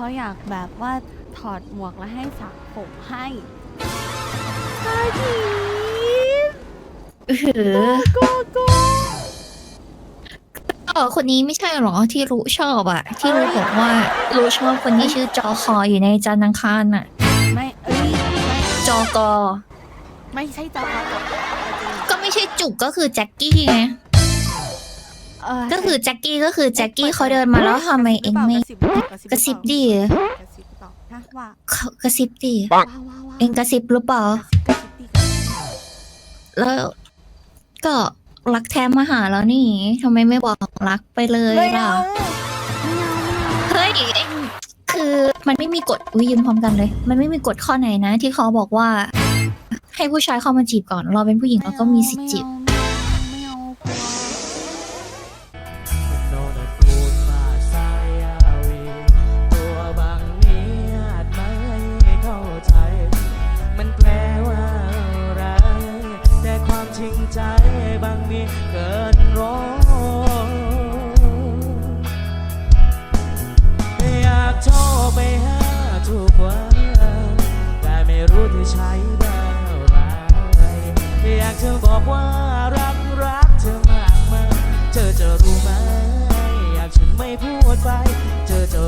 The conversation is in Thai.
เขาอยากแบบว่าถอดหมวกแล้วให้สระผมให้ใช่ทีเออโกโก้เออคนนี้ไม่ใช่หรอที่รู้ชอบอะที่รู้บอกว่ารู้ชอบคนที่ชื่อจอคออยู่ในจันทร์อังคารอะไม่เอ้ยไม่จอกอ ไม่ใช่จอคอกับก็ไม่ใช่จุกก็คือแจ็คกี้ไง เออก็คือแจ็คกี้ก็คือแจ็คกี้เขาเดินมาแล้วทำไมเองไม่กระซิบดิกระซิบต่อนะว่าเขากระซิบดิว้าวว้าวว้าวเองกระซิบหรือเปล่า กระซิบดิกระซิบดิแล้วก็รักแท้มาหาแล้วนี่ทำไมไม่บอกรักไปเลยไม่ล่ะเอาไม่เอาไม่เอาเฮ้ยเองคือมันไม่มีกฎอุ้ยยืนพร้อมกันเลย มันไม่มีกฎข้อไหนนะ ที่เขาบอกว่า ให้ผู้ชายเข้ามาจีบก่อนเราเป็นผู้หญิงเราก็มีสิทธิ์จีบ ไจริงใจบางมีเกินร้อยอยากโทรไปหาทุกวันแต่ไม่รู้ที่ใช้เบอร์อะไรอยากจะบอกว่ารักรักเธอมากมายเธอจะรู้ไหมอยากฉันไม่พูดไป เธอจะ